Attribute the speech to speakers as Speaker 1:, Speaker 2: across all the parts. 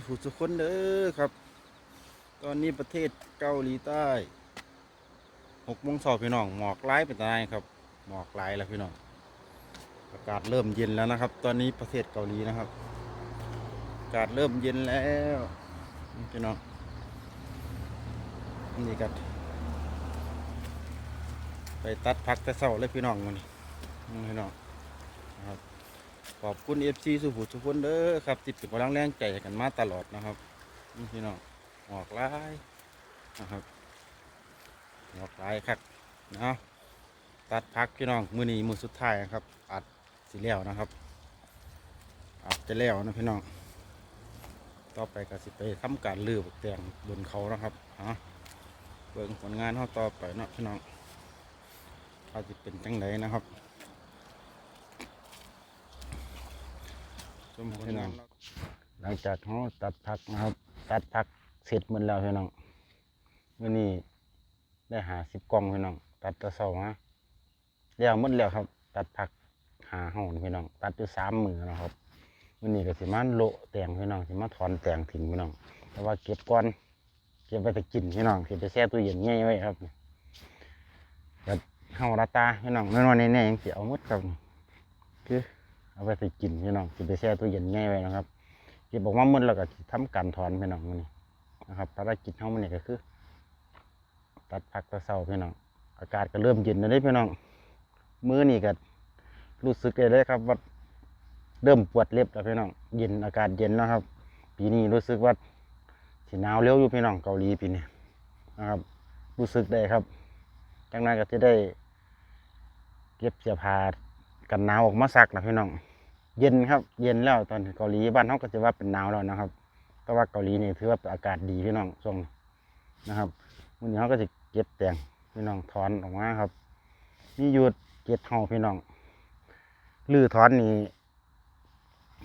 Speaker 1: ซีสุขุสุคนเด้อครับ ตอนนี้ประเทศเกาหลีใต้หกโมงเช้าพี่น้องหมอกไล่เป็นตายครับ หมอกไล่แล้วพี่น้องอากาศเริ่มเย็นแล้วนะครับ ตอนนี้ประเทศเกาหลีนะครับอากาศเริ่มเย็นแล้วพี่น้องนี่กันไปตัดพักแต่เช้าเลยพี่น้องมันนี่พี่น้อง ขอบคุณเอฟซีสุขุทุกคนเด้อครับติดเป็นกำลังแรงใจกันมาตลอดนะครับนี่พี่น้องออกลายนะครับออกลายครับนะตัดพักพี่น้องมือนี้มือสุดท้ายนะครับ อัดสีแล้วนะครับ อัดจะแล้วนะพี่น้อง ต่อไปก็สิไปทำการลือบกแตงบนเขานะครับฮะเบิ่งผลงานเขาต่อไปเนาะพี่น้องอาจะเป็นจังไดนะครับ ชม พี่น้องหลังจากเขาตัดผักนะครับ ตัดผักเสร็จหมดแล้วพี่น้องมื่อนี้ได้หาสิบกล่องพี่น้อง ตัดแตะเสามาแล้วหมดแล้วครับ ตัดผักหาห่อนพี่น้อง ตัดอยู่สามมือนะครับมื่อนี้ก็สิมาโละแตงพี่น้องสิมาถอนแตงทิ้งพี่น้อง แต่ว่าเก็บก่อนเก็บไว้จะกินพี่น้องสิไปแช่ตู้เย็นง่ายไว้ครับเดี๋ยวเฮาราตาพี่น้องน้อยๆแน่ๆยังสิเอาหมดครับคือ เอาไปใส่กินพี่น้องสิไปแช่ตู้เย็นง่ายไว้นะครับเก็บออกมามดแล้วก็สิทำการถอนพี่น้องมื้อนี้นะครับภารกิจเฮามื้อนี้ก็คือ ตัดผักตะเสาพี่น้องอากาศก็เริ่มเย็นแล้วเด้พี่น้องมื้อนี้ก็รู้สึกได้เลยครับว่าเริ่มปวดเล็บแล้วพี่น้องเย็นอากาศเย็นแล้วครับ ปีนี้รู้สึกว่าสิหนาวเร็วอยู่พี่น้องเกาหลีปีนี้นะครับ รู้สึกได้ครับจังนั้นก็จะได้เก็บเสื้อผ้ากันหนาวออกมาซักนะพี่น้อง เย็นครับ เย็นแล้วตอนเกาหลีบ้านเขาก็จะว่าเป็นหนาวแล้วนะครับแต่ว่าเกาหลีนี่ถือว่าอากาศดีพี่น้องช่วงนะครับวันนี้เขาก็จะเก็บแตงพี่น้องถอนออกมาครับมีหยุดเก็บเฮาพี่น้องลื้อถอนนี่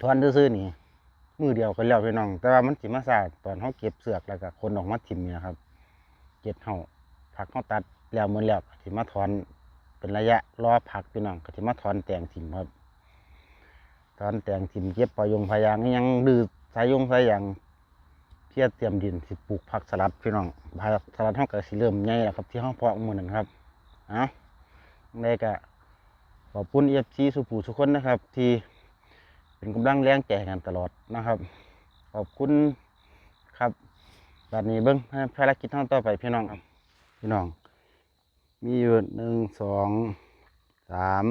Speaker 1: ถอนซื่อๆนี่มือเดียวกันแล้วพี่น้อง แต่ว่ามันสิมาซาดตอนเขาเก็บเสือกแล้วก็คนออกมาทิมเนี่ยครับเก็บเฮาผักเขาตัดแล้วมันแล้วสิมาถอนเป็นระยะรอพักพี่น้องก็จะมาถอนแตงถิ่มครับ ถอนแต่งถิ่มเก็บปอยงพายางยังดื้อสายยงสายยางเพียรเตรียมดินสิปลูกผักสลัดพี่น้องผักสลัดห้องก็สิเริ่มใหญ่แล้วครับที่ห้องเพาะมือหนึ่งครับเอาได้ก็ขอบคุณเอฟซีสุภูสุคนนะครับ ที่เป็นกำลังแรงใจกันตลอดนะครับ ขอบคุณครับแบบนี้เบิ้งภารกิจห้องต่อไปพี่น้องพี่น้อง มีอยู่หนึ่งสองสาม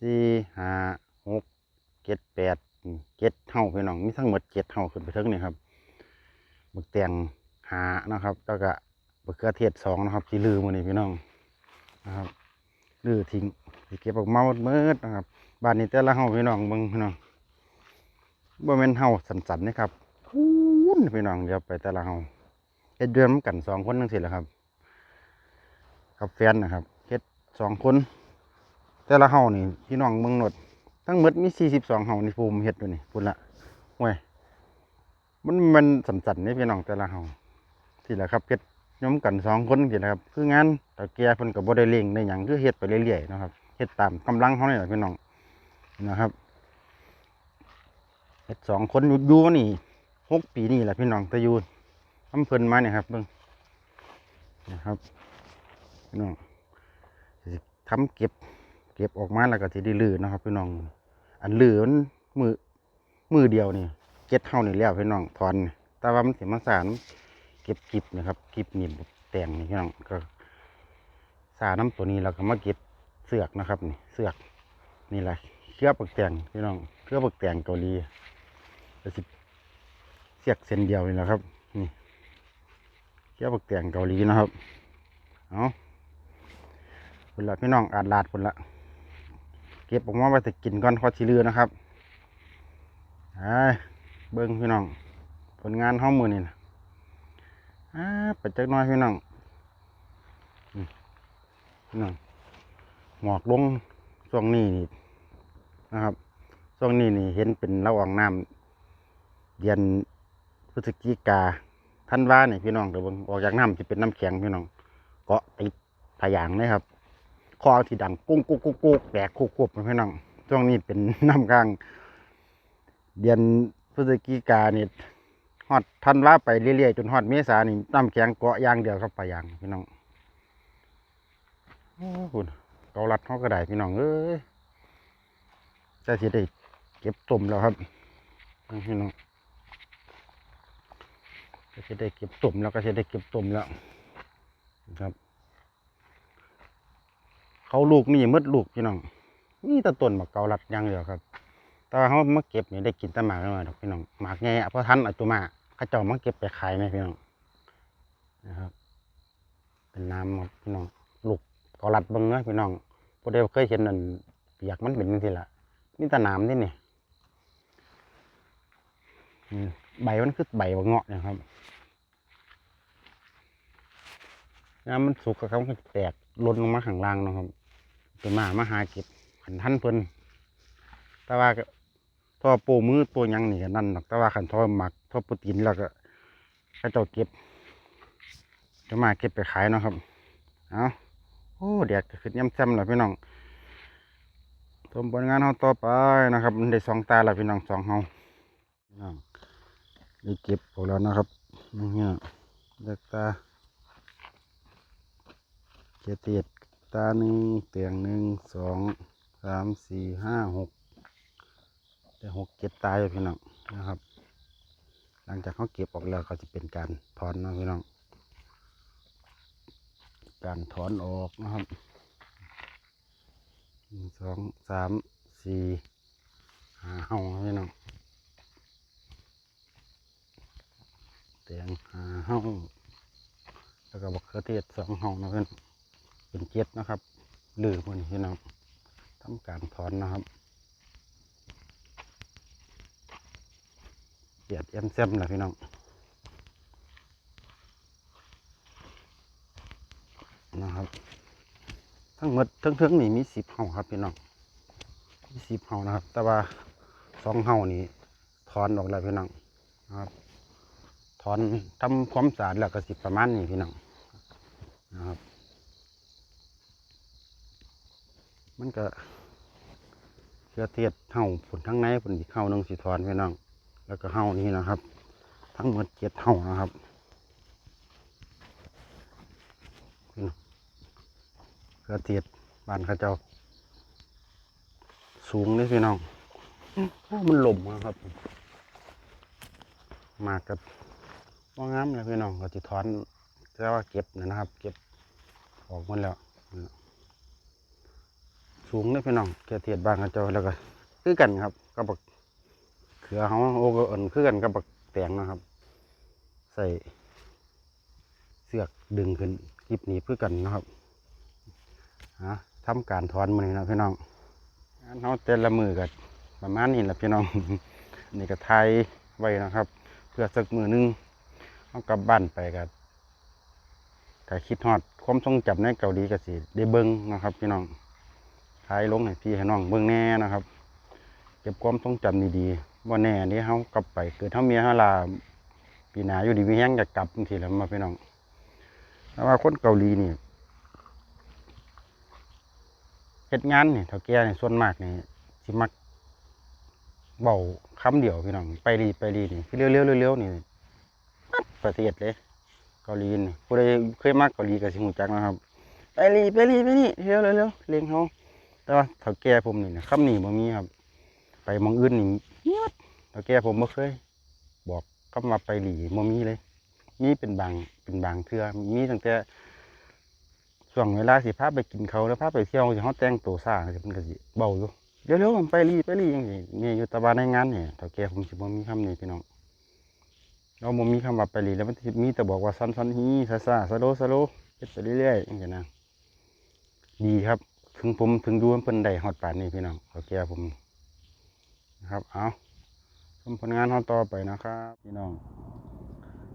Speaker 1: สี่ห้า ดแปดเจ็ดเท่าพี่น้องมีทั้งหมดเจ็ดเท่าขึ้นไปถึงนี่ครับบักแตงหานะครับ แล้วก็บักเขือเทศสองนะครับที่ลือมือนี่พี่น้องนะครับลือทิ้งสิเก็บออกมาหมดเมืดนะครับบ้านนี้แต่ละเฮาพี่น้องบิ่งพี่น้องบ่แม่นเฮาสันๆนะครับพูนพี่น้องเดี๋ยวไปแต่ละเฮาเฮ็ดเดือนมันกันสองคนจังซี่แหละครับกับแฟนนะครับเฮ็ดสองคน แต่ละเฮานี่พี่น้องเมืองนด ทั้งหมดมีสี่สิบสองเฮานี่ภูมิเฮ็ดอยู่นี่พุ่นละห่วยมันมันสันสันนี่พี่น้องแต่ละเฮาที่ละครับเฮ็ดย้อมกันสองคนทีละครับ คืองานตะแก่เพิ่นก็บ่ได้เร่งได้หยังคือเฮ็ดไปเรื่อยๆนะครับเฮ็ดตามกำลังเฮานี่แหละพี่น้องนะครับเฮ็ดสองคนอยู่นี่หกปีนี่แหละพี่น้องต่อยู่ทำเพิ่นมาเนี่ยครับเบิ่งนะครับพี่น้องทำเก็บ เก็บออกมาแล้วก็สิได้ลือนะครับพี่น้อง อันลือมันมือมือเดียวนี่เก็ดเท่านี่แล้วพี่น้องถอน แต่ว่ามันเสิมาสารเก็บกิบนะครับกิบหนี่แต่งนี่พี่น้องก็สาน้ำตัวนี้เราก็มาเก็บเสือกนะครับนี่เสือกนี่แหละเครือปักแต่งพี่น้องเครือปักแต่งเกาหลีสิเสือกเส้นเดียวนี่แหละครับ นี่เครือปักแต่งเกาหลีนะครับเอาพุ่นละพี่น้องอาดลาดพุ่นละ เก็บออกมาไว้แต่กินก่อนพอชีเรือนะครับไอ้เบิ้งพี่น้อง ผลงานห้องมือนี่นะไปจักหน้อยพี่น้องพี่น้องหมอกลงช่วงนี้นี่นะครับช่วงนี้นี่เห็นเป็นระหว่างน้ำเดือนพฤศจิกาท่านว่านี่ยพี่น้องเดี๋ยวเบิ่งออกจากน้ำจะเป็นน้ำแข็งพี่น้องเกาะติดผายางเลยครับ คอที่ดังกุ้งกุ้งกุ้งกุ้งแตกคุบคุบพี่น้องช่วงนี้เป็นน้ำกลาง เดือนพฤศจิกานี่ฮอดทันว่าไปเรื่อยๆจนฮอดเมษานี่น้ำแข็งเกาะยางเดียวครับปลายางพี่น้องโอ้คุณเกาลัดเขาก็ได้พี่น้องเอ้ยจะสิได้เก็บตุ่มแล้วครับพี่น้องก็จะได้เก็บตุ่มแล้วก็จะได้เก็บตุ่มแล้วนะครับ เขาลูกมีหมืดลูกพี่น้องมีแต่ต้นมะเกาลัดย่างเดียวครับ แต่ว่าเขามาเก็บนี่ได้กินแต่หมากน้อยดอกพี่น้องหมากไงเพราะท่านอาตัวมาเขาเจ้ามาเก็บไปขายไหมพี่น้องนะครับ เป็นน้ำครับพี่น้องลูกเกาลัดบิ้งเนาะพี่น้องพอได้เคยเห็นนั่นเปียกมันเป็นจังซี่ละนี่ต่น้ำนี่นี่ใบมันคือใบว่าเงาะเนะครับน้ำมันสุกครับมันแตกล่นลงมาข้างล่างนะครับ ตัวมามาหาเก็บขันท่านเพิ่นแต่ว่าทอปูมือตัวยังนี่ก็นั่นดอกแต่ว่าขันทอหมักทอปรตีนแล้วก็เขาเจ้าเก็บ จะมาเก็บไปขายเนาะครับเอาโอ้เดี๋ยวจะขึ้นย่ำแซมแล้วพี่น้องชมผลงานเราต่อไปนะครับนได้สองตาแล้วพี่น้องสองเฮาพี่น้องได้เก็บออแล้วนะครับนี่เนี่ยเลือกตาเจ็ดเตียด ตาหนึ่งเตียงหนึ่งสองสามสี่ห้าหกได้หกเจ็ดตาอยู่พี่น้องนะครับ หลังจากเขาเก็บออกแล้วก็จะเป็นการถอนนะพี่น้อง การถอนออกนะครับหนึ่งสองสามสี่ห้าห้องพี่น้องเตียงห้าห้องแล้วก็บักเขือเทศสองห้องนะพื่น้อน เป็นเจ็ดนะครับลือมันพี่น้องทำการถอนนะครับเปียดเอ็มเซมแหละพี่น้องนะครับ ทั้งหมดทั้งเทิงนี่มีสิบเห่าครับพี่น้องมีสิบเห่านะครับ แต่ว่าสองเห่านี่ถอนออกแล้วพี่น้องนะครับถอนทำความสะอาดแล้วก็สิบประมาณนี้พี่น้องนะครับ มันก็เชื้อเทียดเห่าผลทั้งในผลอีกเห่านึงสิถอนพี่น้อง แล้วก็เห่านี้นะครับ ทั้งหมดเจ็ดเห่านะครับกระเทียดบานข้าเจ้า สูงเลยพี่น้องมันหล่มอะครับ มากกับว่างามเลยพี่น้องก็จะถอนแต่ว่าเก็บนะครับ เก็บออกหมดแล้ว สูงเลยพี่น้องกเทียดบานเข้าเจ้าแล้วก็คือกันครับกับบักเขือเขาโอ้ก็เอินคือกันกับบักแตงนะครับ ใส่เสือกดึงขึ้นคลิปนี้เพื่อกันนะครับฮะทำการถอนมือนนะพี่น้องนเขาแต่ละมือกับประมาณนี้แหละพี่น้องนี่ก็ไทยไว้นะครับ เพื่อสักมือหนึงเขากลับบ้านไปกับถ้าคิดฮอดความทรงจำในเกาหลีก็สิได้เบิ้งนะครับ พี่น้อง ไทยลงให้พี่ให้น้องเบิ้องแน่นะครับ เก็บความทรงจำดีๆว่าแน่นี่เขากลับไปเกิดเขาเมียเขาลาปีหนาอยู่ดีมีแห้งอยากกลับทีแล้วมาพี่น้องแต่ว่าคนเกาหลีนี่เฮ็ดงานนี่เท่าแก่นี่ส่วนมากนี่สิมักเบาคำเดียวพี่น้องไปรีไปรีนี่คือเร็วๆเร็วๆนี่ประเทศเลยเกาหลีนี่ผู้ใดเคยมากเกาหลีก็สิฮู้จักนะครับ ไปรีไปรีไปนี่เร็วเร็วๆเร่งเฮา แต่ว่าเท่าแก่ผมนี่นะคำนี้บ่มีครับ ไปมองอื่นนี่เงียบเท่าแก่ผมบ่เคย บอกคำว่าไปรีบ่มีเลย มีเป็นบางเป็นบางเทื่อมีตั้งแต่ช่วงเวลาสิพาไปกินเขาแล้วพาไปเที่ยวสิเขาแต่งตัวซ่าสิมันก็สิเบาอยู่เร็วๆมันไปรีไปรีอย่างนี้นี่อยู่ตะวันในงานเนี่ยเท่าแก่ผมสิบ่มีคำนี้พี่น้องเราบ่มีคำว่าไปรีแล้วมันมีแต่บอกว่าซันซันฮีซาซาสโลสโลเฮ็ดไปเรื่อยๆอย่างนี้นะดีครับ งผมถึงดูมันเพิ่นได้ฮอดป่านนี้พี่น้องเท่าแก่ผมนะครับเอาชมผลงานเฮาต่อไปนะครับพี่น้อง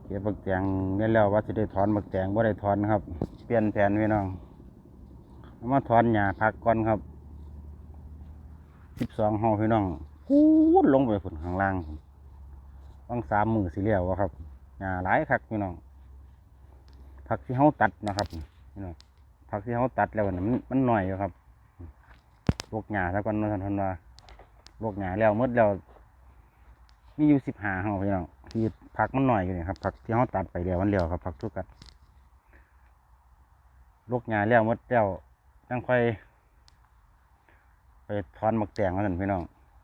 Speaker 1: เก็บบักแตงเนี่ยแล้วว่าจะได้ถอนบักแตงว่าได้ถอนครับ เปลี่ยนแผนพี่น้องเอามาถอนหญ้าพักก่อนครับสิบสองห้อพี่น้องพูดลงไปฝนข้างล่างต้องสามมือสิเหลียววะครับหญ้าหลายคักพี่น้องผักที่เขาตัดนะครับพี่น้องผักที่เขาตัดแล้วมันมันหน่อยครับ ลวกหญ้าซะก่อนนะท่านว่าลวกหญ้าแล้วมดแล้วมีอยู่สิบห้าเฮาพี่น้องที่ผักมันหน่อยอยู่นี่ครับผักที่เฮาตัดไปแล้วมันเลี้ยวครับผักทุกกัดลูกหญ้าแล้วมดแล้วจังค่อยไปถอนหมักแตงกันพี่น้อง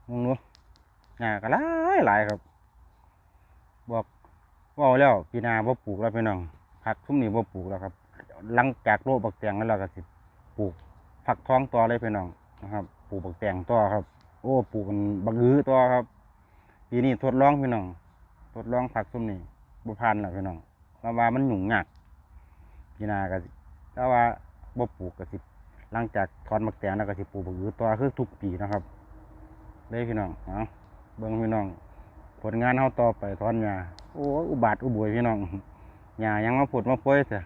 Speaker 1: มึงดูหญ้าก็หลายหลายครับ บอกว่าแล้วปีนาบ่ปลูกแล้วพี่น้องผักทุ่มนี้บ่ปลูกแล้วครับหลังจากโลกบักแตงแล้วเราก็สิปลูกผักท้องต่อเลยพี่น้อง นะครับปลูกบักแตงต่อครับ โอ้ปลูกมันบักอื้อต่อครับปีนี้ทดลองพี่น้องทดลองผักทุ่มนี้บ่ผ่านแล้วพี่น้องเราว่ามันหยุ่งยากปีนาก็สิถ้าว่าบ่ปลูกก็สิหลังจากถอนบักแตงแล้วก็สิปลูกบักอื้อต่อคือทุกปีนะครับเลยพี่น้องเอาเบิ่งพี่น้อง ผลงานเฮาต่อไปถอนหญ้าโอ้อุบาทอุบวยพี่น้องหญ้ายังมาผุดมาป่วยเถอะ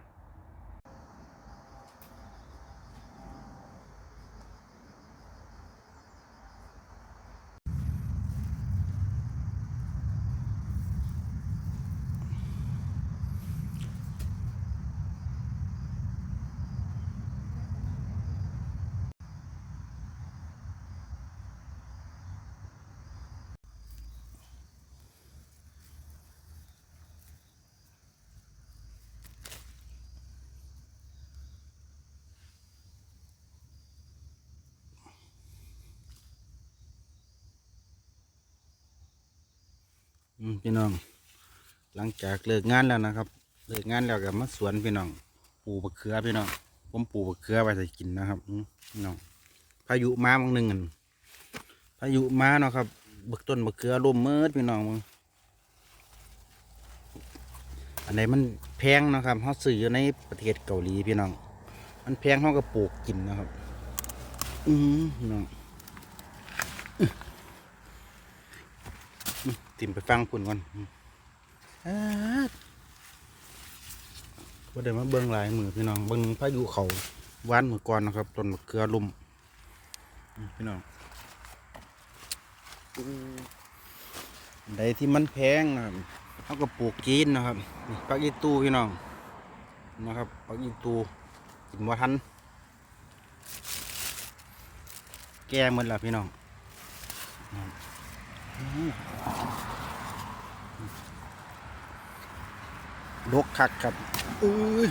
Speaker 1: พี่น้อง หลังจากเลิกงานแล้วนะครับ เลิกงานแล้วก็มาสวนพี่น้อง ปลูกบักเขือพี่น้อง ผมปลูกบักเขือไว้ใส่กินนะครับพี่น้อง พายุมาบางหนึ่งอั่นพายุมาเนาะครับบักต้นบักเขือร่มเมิดพี่น้องมึงอันไหนมันแพงเนาะครับเขาซื้อในประเทศเกาหลีพี่น้อง มันแพงเขาก็ปลูกกินนะครับ อืมพี่น้อง ติมไปฟังพุ่นก่อนว่าเดี๋ยวมาเบิ้งลายมือพี่น้องเบิ้งพายุเขาว่านมือก่อนนะครับต้นมะเขือลุ่มพี่น้องใดที่มันแพงนะครับเขาก็ปลูกกินนะครับปักอีตูพี่น้องนะครับปักอีตูกินว่าทันแก่หมดแล้วพี่น้อง อืมลกคักครับเอุ้ย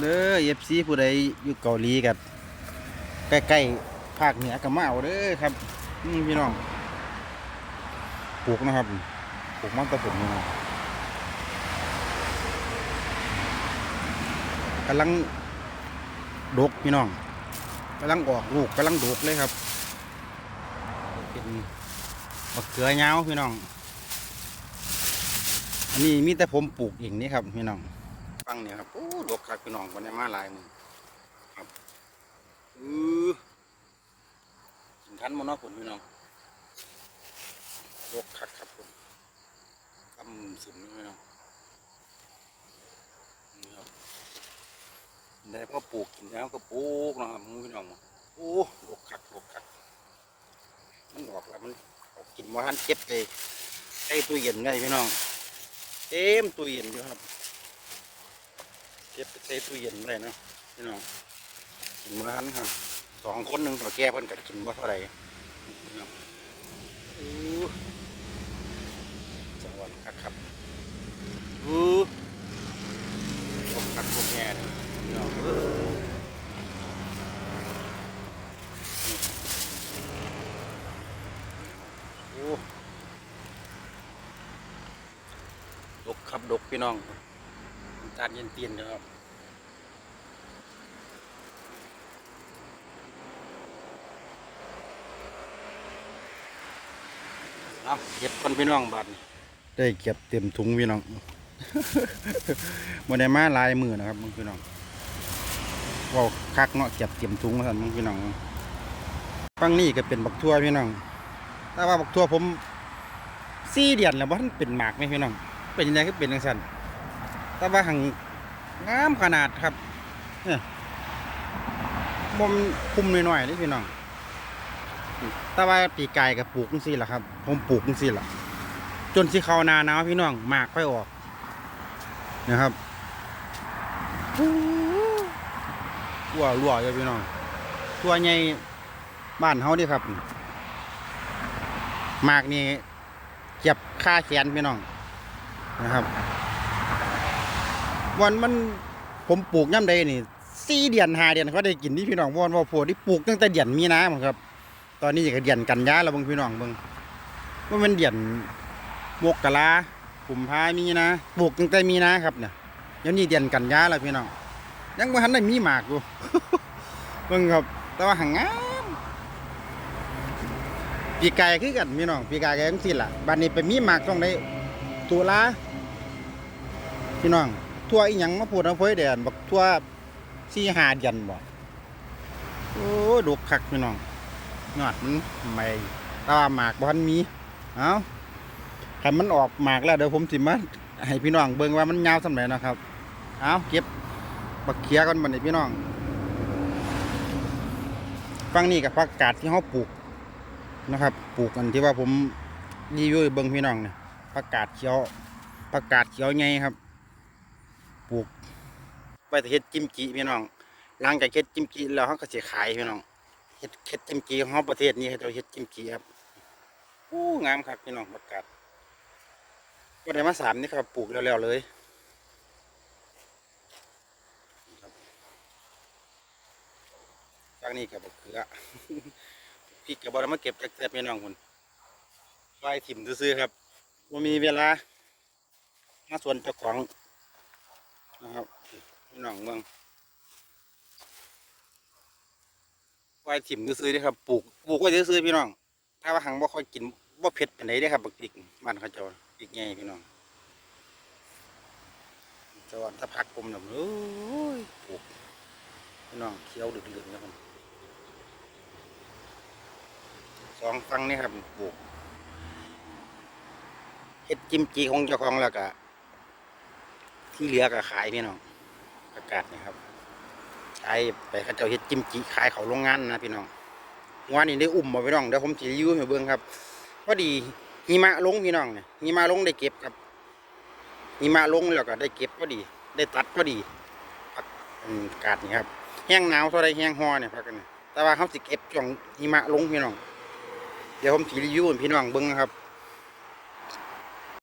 Speaker 1: เด้อเอฟซีผู้ใดอยู่เกาหลีกับใกล้ๆภาคเหนือกับมาเอาเด้อครับนี่พี่น้องปลูกนะครับปลูกมันตะผมนี่นะกำลังดกพี่น้องกำลังออกลูกกำลังดกเลยครับ เป็นมะเขือยาพี่น้อง นนี้มีแต่ผมปลูกเองนี่ครับพี่น้องฟังเนี่ยครับโอ้ดกคักพี่น้องวันนี้มาหลายมือครับอือกินทันมันเนาะผลพี่น้องดกคักครับผมกำสุนพี่น้องนี่ครับได้พอปลูกกินแล้วก็ปลูกนะครับพี่น้องโอ้ดกคักดกคักมันออกแล้วมันออกกินว่าทันเจ็บเลยใส่ตู้เย็นไงพี่น้อง เต็มตู้เย็นอยู่ครับเก็บไปใส่ตู้เย็นได้นะพี่น้องกินมื้อนั้นครับสองคนหนึ่งต่อแก้เพิ่นกัดกินว่าเท่าไหร่พี่น้องหวัดครับครับอู้พวกคักพวกแง่เนาะน้องเอ้อโอ้ ดกครับดก พี่น้องจานเย็นเตียนนะครับเอาเก็บคนพี่น้องบาดนี้ได้เก็บเต็มถุงพี่น้องมันได้มาลายมือนะครับมึงพี่น้องว่าคักเนาะเก็บเต็มถุงมาสั่นมึงพี่น้องฟังนี่ก็เป็นบักทั่วพี่น้องแต่ว่าบักทั่วผมสี่เดือนแล้วว่าท่านเป็นหมากไหมพี่น้อง เป็นยังไงก็เป็นจังสันแต่ว่าหังงามขนาดครับเนี่ยบมคุมหน่อยๆนี่พี่น้องแต่ว่าปีกายกับปลูกจังซี่แหละครับ ผมปลูกจังซี่แหละจนสิเขานาหนาวพี่น้องหมากค่อยออกนะครับรั่วรั่วอยู่พี่น้องตัวใหญ่บ้านเฮาดิครับหมากนี่เจ็บค่าแขนพี่น้อง นะครับ วันมันผมปลูกย่ำใดนี่สี่เดือนหาเดือนเขาได้กินที่พี่น้องวันว่าโพดที่ปลูกตั้งแต่เดือนมีนาครับ ตอนนี้ก็เดือนกันยาแล้วบางพี่น้องบางว่ามันเดือนมกกะลากุมภามีนาปลูกตั้งแต่มีนาครับเนี่ยเดี๋ยวนี้เดือนกันยาแล้วพี่น้องยังไม่ทันได้มีหมากอยู่เบิ่งครับ แต่ว่าหางงามปีกายคือกันพี่น้องปีกายก็ยังสิล่ะบัดนี้ไปมีหมากต้องได้ตุลา พี่น้องทั่วอีหยังมาพูดเอาเพื่อเดือนบักทั่วสี่หาเดือนบ่โอ้ดูคักพี่น้องยอดมันไม่ตาหมากบ่ทันมีเอาคันมันออกหมากแล้วเดี๋ยวผมสิมาให้พี่น้องเบิ่งว่ามันยาวสำไหนนะครับเอาเก็บบักเขียก่อนบัดนี้พี่น้องฟังนี่กับผักกาดที่เขาปลูกนะครับ ปลูกกันที่ว่าผมรีวิวให้เบิ่งพี่น้องเนี่ยผักกาดเขียวผักกาดเขียวใหญ่ครับ ปลูกไปแต่เฮ็ดกิมจิพี่น้องหลังจากเฮ็ดกิมจิแล้วเขาก็สิขายพี่น้องเฮ็ดเฮ็ดกิมจิของประเทศนี้เราเฮ็ดกิมจิครับโอ้งามครับพี่น้องผักกาดก็ได้มาสามนี่ครับปลูกแล้วๆเลยครับฟังนี่กับกเขือพี่กับบอลมาเก็บจากแต่พี่น้องคนไว้ถิ่มซื้อครับว่ามีเวลามาส่วนเจ้าของ นะครับพี่น้องเมืองไว้ถิ่มซื้อๆเด้ครับปลูกปลูกไว้ซื้อพี่น้อง ถ้าว่าหังบ่ค่อยกินบ่เผ็ดปานใดเด้ครับบักพริกบ้านเขาจ้าพริกใหญ่พี่น้องจอนถ้าพักผมหน่ะโอ้ยปลูกพี่น้องเขียวดึกๆนะครับสองฟังนี่ครับปลูกเฮ็ดกิมจิของเจ้าของแล้วก็ ที่เหลือก็ขายพี่น้องประกาศนี่ครับขายไปเขาเจ้าเฮ็ดจิมจิขายเขาโรงงานนะพี่น้องงานนี้ได้อุ่มมาพี่น้องเดี๋ยวผมจะรีวิวให้เบิ่งครับพอดีหิมะลงพี่น้องเนี่ยหิมะลงได้เก็บครับหิมะลงแล้วก็ได้เก็บพอดี ได้ตัดพอดีผักอืมกาดนี่ครับแห้งหนาวเท่าไรแห้งฮอเนี่ยพักกันแต่ว่าเขาสิเก็บช่วงหิมะลงพี่น้องเดี๋ยวผมจะรีวิวให้พี่น้องเบิ่งครับ